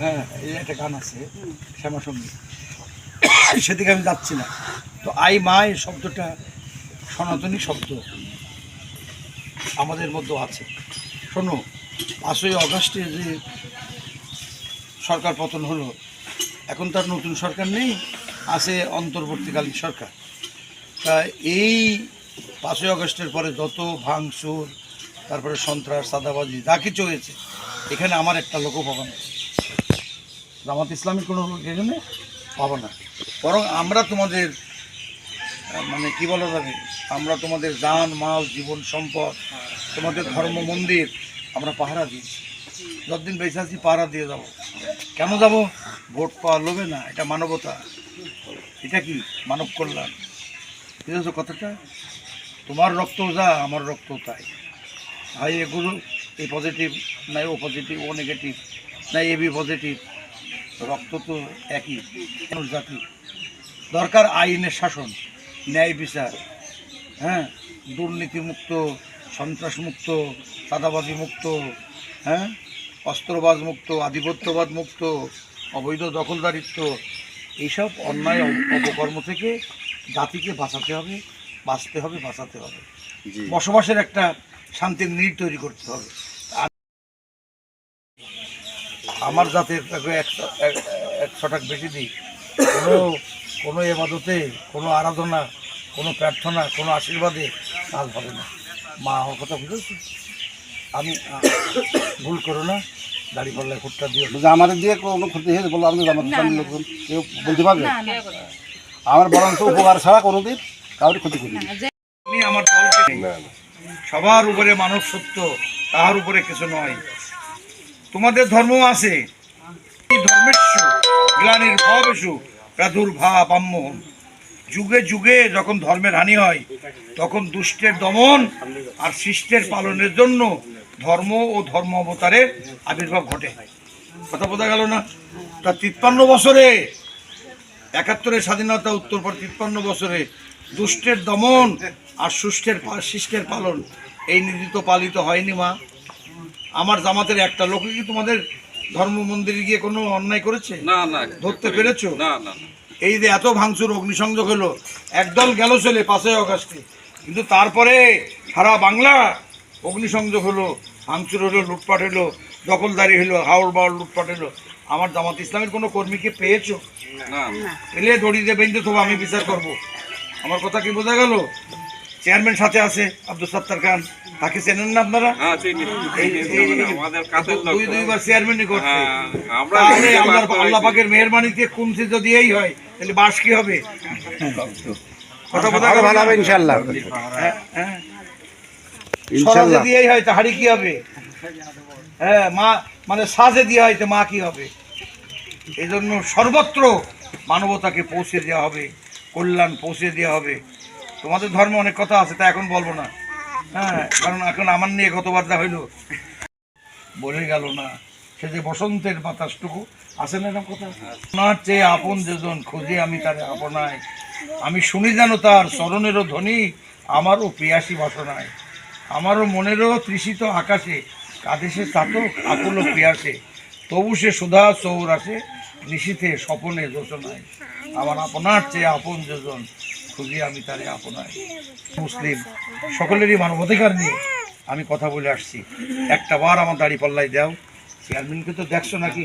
হ্যাঁ এই একটা গান আছে শ্যামা সংগীত সেদিকে আমি যাচ্ছি না। তো আই মা এই শব্দটা সনাতনী শব্দ আমাদের মধ্যে আছে। শোনো, পাঁচই অগাস্টে যে সরকার পতন হলো, এখন তার নতুন সরকার নেই, আছে অন্তর্বর্তীকালীন সরকার। তা এই পাঁচই আগস্টের পরে যত ভাঙচুর, তারপরে সন্ত্রাস সাদাবাজি যা কিছু হয়েছে, এখানে আমার একটা লোকও পাবো না জামাত ইসলামের কোনো এখানে পাবো না। বরং আমরা তোমাদের মানে কি বলা যাবে আমরা তোমাদের যান মাল, জীবন, সম্পদ, তোমাদের ধর্ম, মন্দির আমরা পাহারা দিয়েছি। যতদিন বেঁচে আছি পাহারা দিয়ে যাব। কেন যাব? ভোট পাওয়া লোভে না, এটা মানবতা। এটা কি? মানব কল্যাণ। বুঝেছ কথাটা? তোমার রক্ত যা, আমার রক্ত তাই। ভাই এগুলো এ পজিটিভ না ও পজিটিভ ও নেগেটিভ না, এ বি পজিটিভ রক্ত তো একই মানুষ জাতি দরকার আইনের শাসন ন্যায় বিচার হ্যাঁ? দুর্নীতিমুক্ত সন্ত্রাসমুক্ত চাঁদাবাজি মুক্ত হ্যাঁ? অস্ত্রবাজ মুক্ত আধিপত্যবাদ মুক্ত অবৈধ দখলদারিত্ব এইসব অন্যায় অপকর্ম থেকে জাতিকে বাঁচাতে হবে বাঁচতে হবে বাঁচাতে হবে। বসবাসের একটা শান্তির নীড় তৈরি করতে হবে। আমার জাতের তাকে একশো এক- একশো টাকা বেশি দিই। কোনো কোনো এবাদতে কোনো আরাধনা কোনো প্রার্থনা কোনো আশীর্বাদে কাজ হবে না। মা আমার কথা বুঝেছি? আমি ভুল করো না। দাড়ি পাল্লায় ফুটটা দিও। বলছে আমাদের দিয়ে কোনো ক্ষতি হয়েছে? বলো আমাদের ইসলামের লোকজন কেউ বলতে পারবে? আমার বরঞ্চ উপকার ছাড়া কোনোদিন কাউকে ক্ষতি করি আমি আমার সবার উপরে মানব সত্য তাহার উপরে কিছু নয়। তোমাদের ধর্ম আছে। গ্লানির ভবেশু প্রাদুর্ভাব আম্ম যুগে যুগে যখন ধর্মের হানি হয়, তখন দুষ্টের দমন আর শিষ্টের পালনের জন্য ধর্ম ও ধর্ম অবতারের আবির্ভাব ঘটে। কথা বোঝা গেল না? তা তিপ্পান্ন বছরে, একাত্তরের স্বাধীনতা উত্তর পর তিপ্পান্ন বছরে দুষ্টের দমন আর সুষ্ঠের শিষ্টের পালন, এই নীতি তো পালিত হয়নি মা। আমার জামাতের একটা লোক কি তোমাদের ধর্ম মন্দিরে গিয়ে কোনো অন্যায় করেছে? না না ধরতে পেরেছ? না না। এই যে এত ভাঙচুর অগ্নিসংযোগ হলো একদল গেল চলে পাঁচই অগাস্টে কিন্তু তারপরে সারা বাংলা অগ্নিসংযোগ হলো ভাঙচুর হলো লুটপাট হলো দখলদারি হলো হাওড় বাওড় লুটপাট হলো। আমার জামাত ইসলামের কোনো কর্মীকে পেয়েছ? এলে দড়ি দিয়ে বেঁধে তবু আমি বিচার করব। আমার কথা কি বোঝা গেল? চেয়ারম্যান সাথে আছে আব্দুল সত্তার খান। তাকে চেনেন না আপনারা? হ্যাঁ চিনি এই- এই- আমাদের কাছের লোক। দুই দুইবার চেয়ারম্যানই করছে। হ্যাঁ, আমরা আল্লাহ পাকের মেহরবানিতে কুমসি যদি এই হয় তাহলে বাস কি হবে? কথা বোঝা ভালো হবে ইনশাল্লাহ হ্যাঁ, হ্যাঁ। সরা ইনশাল্লাহ যদি এই হয় তা হাড়ি কি হবে? হ্যাঁ মা মানে সাজে দিয়ে হয় তো মা কি হবে? এই জন্য সর্বত্র মানবতাকে পৌঁছে দেওয়া হবে কল্যাণ পৌঁছে দেওয়া হবে। তোমাদের ধর্মে অনেক কথা আছে তা এখন বলব না। হ্যাঁ কারণ এখন আমার নিয়ে কতবার যা হইল, বলে গেল না। সে যে বসন্তের বাতাসটুকু, আছে না এরকম কথা? ওনার চেয়ে আপন যেজন, খুঁজে আমি তার আপনায়। আমি শুনি যেন তার চরণেরও ধ্বনি, আমারও প্রিয়াসী বাসনায়। আমারও মনেরও তৃষিত আকাশে কাদেশে চাতক, আকুল প্রিয়াসে। তবু সে সুধা চৌর আসে নিশীথে স্বপনে যোচনায় আমার আপনার চেয়ে আপন যেজন খুঁজে আমি তারে আপনার মুসলিম। সকলেরই মানবাধিকার নিয়ে আমি কথা বলে আসছি। একটা বার আমার দাড়ি পাল্লাই দাও। চেয়ারম্যানকে তো দেখছ নাকি?